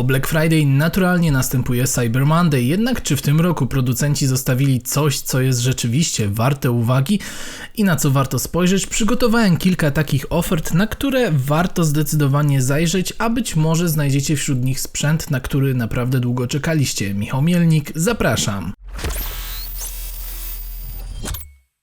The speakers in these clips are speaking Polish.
Po Black Friday naturalnie następuje Cyber Monday, jednak czy w tym roku producenci zostawili coś, co jest rzeczywiście warte uwagi i na co warto spojrzeć? Przygotowałem kilka takich ofert, na które warto zdecydowanie zajrzeć, a być może znajdziecie wśród nich sprzęt, na który naprawdę długo czekaliście. Michał Mielnik, zapraszam.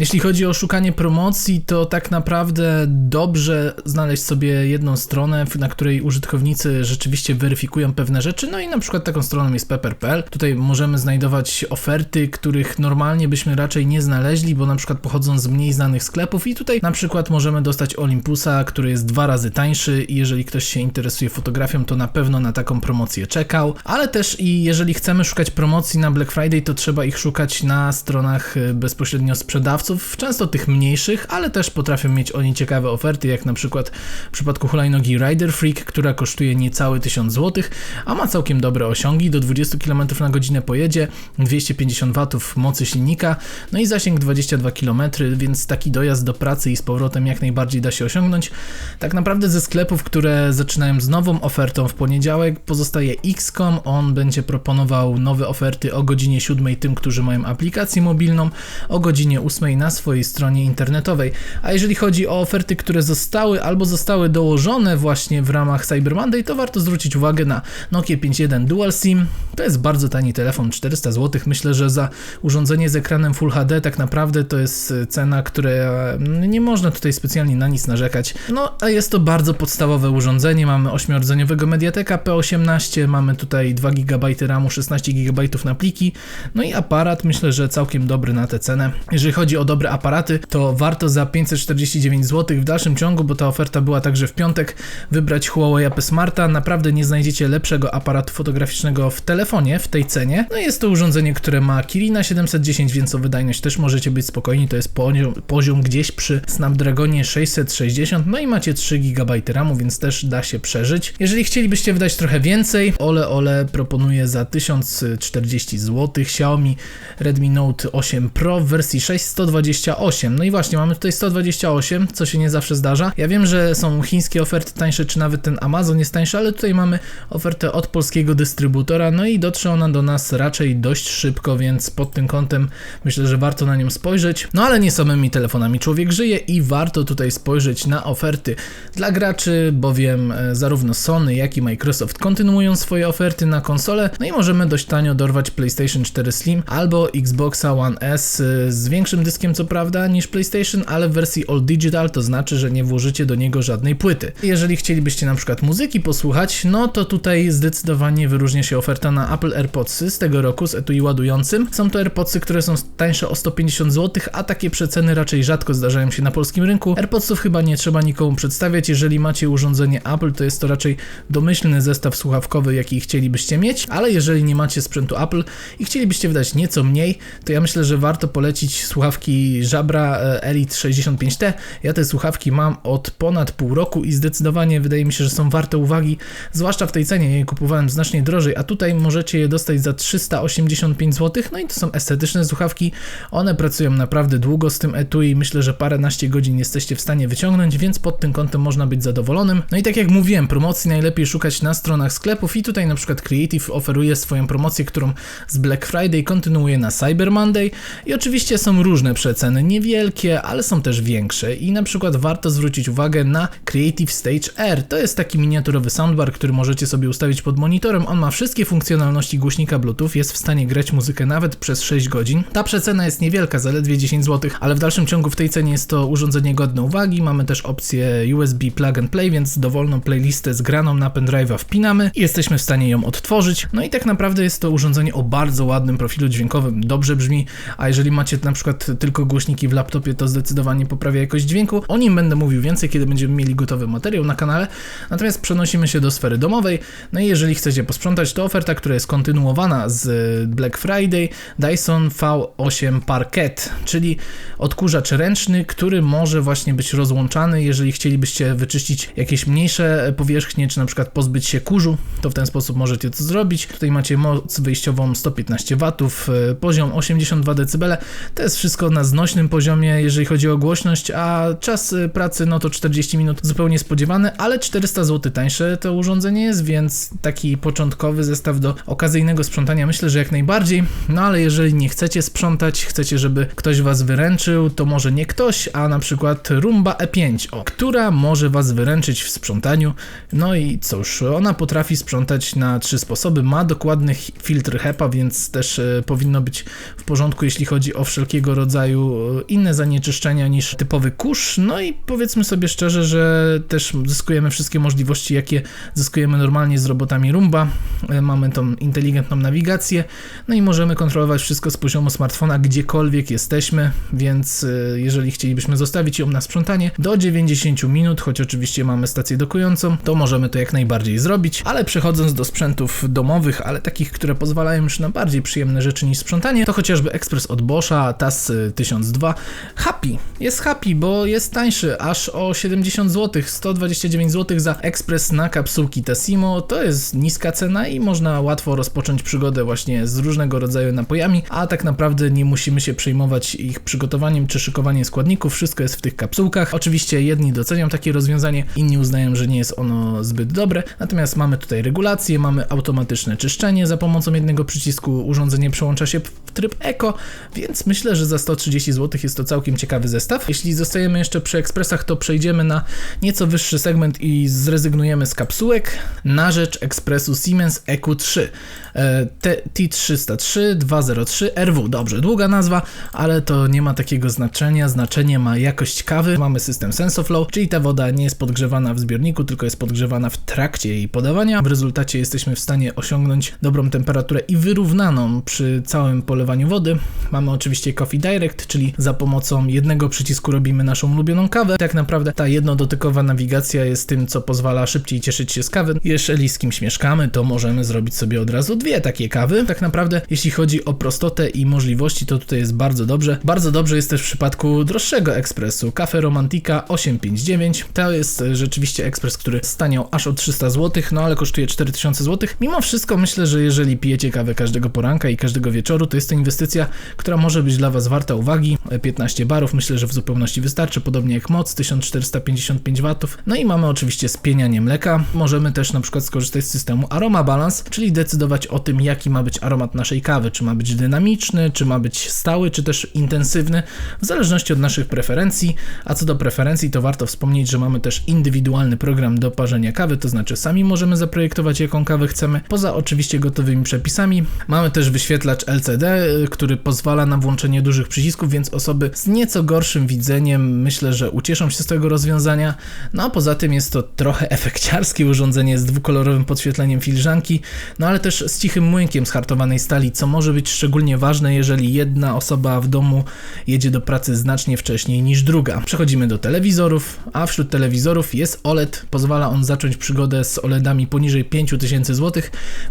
Jeśli chodzi o szukanie promocji, to tak naprawdę dobrze znaleźć sobie jedną stronę, na której użytkownicy rzeczywiście weryfikują pewne rzeczy. No i na przykład taką stroną jest pepper.pl. Tutaj możemy znajdować oferty, których normalnie byśmy raczej nie znaleźli, bo na przykład pochodzą z mniej znanych sklepów i tutaj na przykład możemy dostać Olympusa, który jest dwa razy tańszy i jeżeli ktoś się interesuje fotografią, to na pewno na taką promocję czekał. Ale też i jeżeli chcemy szukać promocji na Black Friday, to trzeba ich szukać na stronach e, bezpośrednio sprzedawców często tych mniejszych, ale też potrafią mieć oni ciekawe oferty, jak na przykład w przypadku hulajnogi Rider Freak, która kosztuje niecałe 1000 zł, a ma całkiem dobre osiągi, do 20 km na godzinę pojedzie, 250 W mocy silnika, no i zasięg 22 km, więc taki dojazd do pracy i z powrotem jak najbardziej da się osiągnąć. Tak naprawdę ze sklepów, które zaczynają z nową ofertą w poniedziałek, pozostaje XCOM, on będzie proponował nowe oferty o godzinie 7 tym, którzy mają aplikację mobilną, o godzinie 8 na swojej stronie internetowej. A jeżeli chodzi o oferty, które zostały albo zostały dołożone właśnie w ramach Cyber Monday, to warto zwrócić uwagę na Nokia 5.1 Dual SIM. To jest bardzo tani telefon, 400 zł. Myślę, że za urządzenie z ekranem Full HD tak naprawdę to jest cena, która mm, nie można tutaj specjalnie na nic narzekać. No, a jest to bardzo podstawowe urządzenie. Mamy 8-rdzeniowego Mediateka P18, mamy tutaj 2 GB RAMu, 16 GB na pliki, no i aparat myślę, że całkiem dobry na tę cenę. Jeżeli chodzi o dobre aparaty, to warto za 549 zł w dalszym ciągu, bo ta oferta była także w piątek, wybrać Huawei AP Smarta. Naprawdę nie znajdziecie lepszego aparatu fotograficznego w telefonie w tej cenie. No jest to urządzenie, które ma Kirina 710, więc o wydajność też możecie być spokojni. To jest poziom, poziom gdzieś przy Snapdragonie 660, no i macie 3 GB RAMu, więc też da się przeżyć. Jeżeli chcielibyście wydać trochę więcej, Ole Ole proponuje za 1040 zł Xiaomi Redmi Note 8 Pro w wersji 6 128. No i właśnie, mamy tutaj 128, co się nie zawsze zdarza. Ja wiem, że są chińskie oferty tańsze, czy nawet ten Amazon jest tańszy, ale tutaj mamy ofertę od polskiego dystrybutora, no i dotrze ona do nas raczej dość szybko, więc pod tym kątem myślę, że warto na nią spojrzeć. No ale nie samymi telefonami człowiek żyje i warto tutaj spojrzeć na oferty dla graczy, bowiem e, zarówno Sony, jak i Microsoft kontynuują swoje oferty na konsole, no i możemy dość tanio dorwać PlayStation 4 Slim albo Xboxa One S e, z większym dyskiem co prawda niż PlayStation, ale w wersji All Digital to znaczy, że nie włożycie do niego żadnej płyty. Jeżeli chcielibyście na przykład muzyki posłuchać, no to tutaj zdecydowanie wyróżnia się oferta na Apple AirPodsy z tego roku z etui ładującym. Są to AirPodsy, które są tańsze o 150 zł, a takie przeceny raczej rzadko zdarzają się na polskim rynku. AirPodsów chyba nie trzeba nikomu przedstawiać, jeżeli macie urządzenie Apple, to jest to raczej domyślny zestaw słuchawkowy, jaki chcielibyście mieć, ale jeżeli nie macie sprzętu Apple i chcielibyście wydać nieco mniej, to ja myślę, że warto polecić słuchawki Żabra e, Elite 65T. Ja te słuchawki mam od ponad pół roku i zdecydowanie wydaje mi się, że są warte uwagi, zwłaszcza w tej cenie. Ja je kupowałem znacznie drożej, a tutaj możecie je dostać za 385 zł. No i to są estetyczne słuchawki. One pracują naprawdę długo z tym etui. Myślę, że paręnaście godzin jesteście w stanie wyciągnąć, więc pod tym kątem można być zadowolonym. No i tak jak mówiłem, promocji najlepiej szukać na stronach sklepów i tutaj na przykład Creative oferuje swoją promocję, którą z Black Friday kontynuuje na Cyber Monday i oczywiście są różne przeceny, niewielkie, ale są też większe i na przykład warto zwrócić uwagę na Creative Stage R. To jest taki miniaturowy soundbar, który możecie sobie ustawić pod monitorem. On ma wszystkie funkcjonalności głośnika Bluetooth, jest w stanie grać muzykę nawet przez 6 godzin. Ta przecena jest niewielka, zaledwie 10 zł, ale w dalszym ciągu w tej cenie jest to urządzenie godne uwagi. Mamy też opcję USB Plug and Play, więc dowolną playlistę zgraną na pendrive'a wpinamy i jesteśmy w stanie ją odtworzyć. No i tak naprawdę jest to urządzenie o bardzo ładnym profilu dźwiękowym, dobrze brzmi, a jeżeli macie na przykład tylko głośniki w laptopie, to zdecydowanie poprawia jakość dźwięku. O nim będę mówił więcej, kiedy będziemy mieli gotowy materiał na kanale. Natomiast przenosimy się do sfery domowej. No i jeżeli chcecie posprzątać, to oferta, która jest kontynuowana z Black Friday, Dyson V8 Parket, czyli odkurzacz ręczny, który może właśnie być rozłączany, jeżeli chcielibyście wyczyścić jakieś mniejsze powierzchnie, czy na przykład pozbyć się kurzu, to w ten sposób możecie to zrobić. Tutaj macie moc wyjściową 115 W, poziom 82 dB. To jest wszystko na na znośnym poziomie, jeżeli chodzi o głośność, a czas y, pracy no to 40 minut zupełnie spodziewany, ale 400 zł tańsze to urządzenie jest, więc taki początkowy zestaw do okazyjnego sprzątania myślę, że jak najbardziej. No ale jeżeli nie chcecie sprzątać, chcecie, żeby ktoś was wyręczył, to może nie ktoś, a na przykład Rumba E5, o, która może was wyręczyć w sprzątaniu. No i cóż, ona potrafi sprzątać na trzy sposoby. Ma dokładny filtr HEPA, więc też e, powinno być w porządku, jeśli chodzi o wszelkiego rodzaju e, inne zanieczyszczenia niż typowy kurz. No i powiedzmy sobie szczerze, że też zyskujemy wszystkie możliwości, jakie zyskujemy normalnie z robotami Rumba. E, Mamy tą inteligentną nawigację, no i możemy kontrolować wszystko z poziomu smartfona, gdziekolwiek jesteśmy, więc e, jeżeli chcielibyśmy zostawić ją na sprzątanie do 90 minut, choć oczywiście mamy stację dokującą, to możemy to jak najbardziej zrobić, ale przechodząc do sprzętów domowych, ale takich, które pozwalają już na bardziej przyjemne rzeczy niż sprzątanie, to chociażby ekspres od Boscha, TAS 1002. Happy, jest happy, bo jest tańszy, aż o 70 zł, 129 zł za ekspres na kapsułki Tassimo, to jest niska cena i można łatwo rozpocząć przygodę właśnie z różnego rodzaju napojami, a tak naprawdę nie musimy się przejmować ich przygotowaniem czy szykowaniem składników, wszystko jest w tych kapsułkach. Oczywiście jedni docenią takie rozwiązanie, inni uznają, że nie jest ono zbyt dobre, natomiast mamy tutaj regulacje, mamy automatyczne czyszczenie za pomocą jednego przycisku, urządzenie przełącza się w tryb Eco, więc myślę, że za 130 zł jest to całkiem ciekawy zestaw. Jeśli zostajemy jeszcze przy ekspresach, to przejdziemy na nieco wyższy segment i zrezygnujemy z kapsułek na rzecz ekspresu Siemens EQ3. E, T303 203 RW. Dobrze, długa nazwa, ale to nie ma takiego znaczenia. Znaczenie ma jakość kawy. Mamy system SensoFlow, czyli ta woda nie jest podgrzewana w zbiorniku, tylko jest podgrzewana w trakcie jej podawania. W rezultacie jesteśmy w stanie osiągnąć dobrą temperaturę i wyrównaną przy całym polewaniu wody. Mamy oczywiście Coffee Direct, czyli za pomocą jednego przycisku robimy naszą ulubioną kawę. Tak naprawdę ta jednodotykowa nawigacja jest tym, co pozwala szybciej cieszyć się z kawy. Jeżeli z kimś mieszkamy, to możemy zrobić sobie od razu dwie takie kawy. Tak naprawdę, jeśli chodzi o prostotę i możliwości, to tutaj jest bardzo dobrze. Bardzo dobrze jest też w przypadku droższego ekspresu. Cafe Romantica 859. To jest rzeczywiście ekspres, który staniał aż o 300 zł, no ale kosztuje 4000 zł. Mimo wszystko myślę, że jeżeli pijecie kawę każdego poranka i każdego wieczoru, to jest to inwestycja, która może być dla Was warta uwagi. 15 barów myślę, że w zupełności wystarczy, podobnie jak moc 1455 W. No i mamy oczywiście spienianie mleka. Możemy też na przykład skorzystać z systemu Aroma Balance, czyli decydować o tym, jaki ma być aromat naszej kawy, czy ma być dynamiczny, czy ma być stały, czy też intensywny, w zależności od naszych preferencji. A co do preferencji, to warto wspomnieć, że mamy też indywidualny program do parzenia kawy, to znaczy sami możemy zaprojektować, jaką kawę chcemy, poza oczywiście gotowymi przepisami. Mamy też wyświetlacz LCD, który pozwala na włączenie dużych przycisków, więc osoby z nieco gorszym widzeniem myślę, że ucieszą się z tego rozwiązania. No a poza tym jest to trochę efekciarskie urządzenie z dwukolorowym podświetleniem filiżanki, no ale też z cichym młynkiem z hartowanej stali, co może być szczególnie ważne, jeżeli jedna osoba w domu jedzie do pracy znacznie wcześniej niż druga. Przechodzimy do telewizorów, a wśród telewizorów jest OLED. Pozwala on zacząć przygodę z OLEDami poniżej 5000 zł.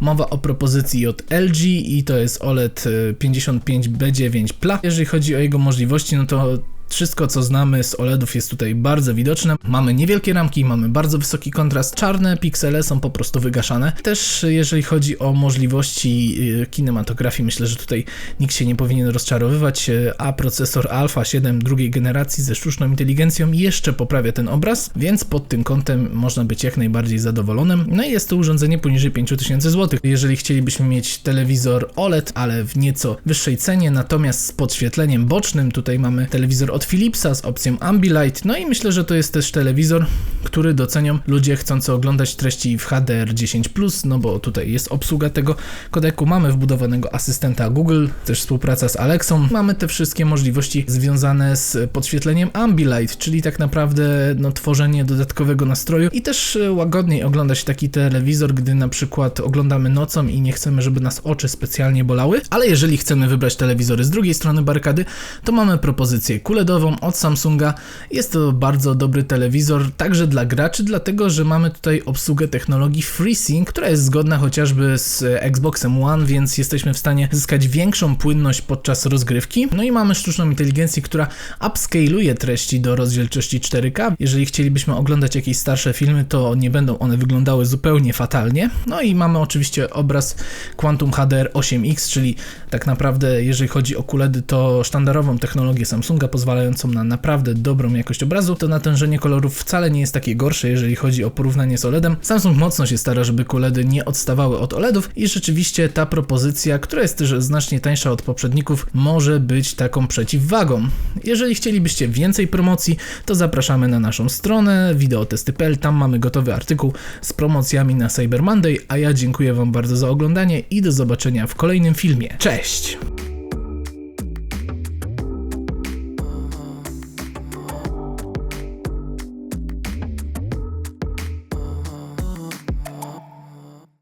Mowa o propozycji od LG i to jest OLED 55B9 Pla. Jeżeli chodzi o jego możliwości, no to wszystko, co znamy z OLEDów jest tutaj bardzo widoczne. Mamy niewielkie ramki, mamy bardzo wysoki kontrast, czarne piksele są po prostu wygaszane. Też jeżeli chodzi o możliwości y, kinematografii, myślę, że tutaj nikt się nie powinien rozczarowywać, y, a procesor Alpha 7 drugiej generacji ze sztuczną inteligencją jeszcze poprawia ten obraz, więc pod tym kątem można być jak najbardziej zadowolonym. No i jest to urządzenie poniżej 5000 zł. Jeżeli chcielibyśmy mieć telewizor OLED, ale w nieco wyższej cenie, natomiast z podświetleniem bocznym, tutaj mamy telewizor od Philipsa z opcją Ambilight. No i myślę, że to jest też telewizor, który docenią ludzie chcący oglądać treści w HDR10+, no bo tutaj jest obsługa tego kodeku, mamy wbudowanego asystenta Google, też współpraca z Alexą. Mamy te wszystkie możliwości związane z podświetleniem Ambilight, czyli tak naprawdę no, tworzenie dodatkowego nastroju i też e, łagodniej oglądać taki telewizor, gdy na przykład oglądamy nocą i nie chcemy, żeby nas oczy specjalnie bolały, ale jeżeli chcemy wybrać telewizory z drugiej strony barykady, to mamy propozycję QLED Od Samsunga. Jest to bardzo dobry telewizor, także dla graczy, dlatego że mamy tutaj obsługę technologii FreeSync, która jest zgodna chociażby z Xboxem One, więc jesteśmy w stanie zyskać większą płynność podczas rozgrywki. No i mamy sztuczną inteligencję, która upscaluje treści do rozdzielczości 4K. Jeżeli chcielibyśmy oglądać jakieś starsze filmy, to nie będą one wyglądały zupełnie fatalnie. No i mamy oczywiście obraz Quantum HDR 8X, czyli tak naprawdę jeżeli chodzi o QLEDy, to sztandarową technologię Samsunga pozwalającą na naprawdę dobrą jakość obrazu. To natężenie kolorów wcale nie jest takie gorsze, jeżeli chodzi o porównanie z OLEDem. Samsung mocno się stara, żeby QLEDy nie odstawały od OLEDów i rzeczywiście ta propozycja, która jest też znacznie tańsza od poprzedników, może być taką przeciwwagą. Jeżeli chcielibyście więcej promocji, to zapraszamy na naszą stronę wideotesty.pl, tam mamy gotowy artykuł z promocjami na Cyber Monday, a ja dziękuję Wam bardzo za oglądanie i do zobaczenia w kolejnym filmie. Cześć!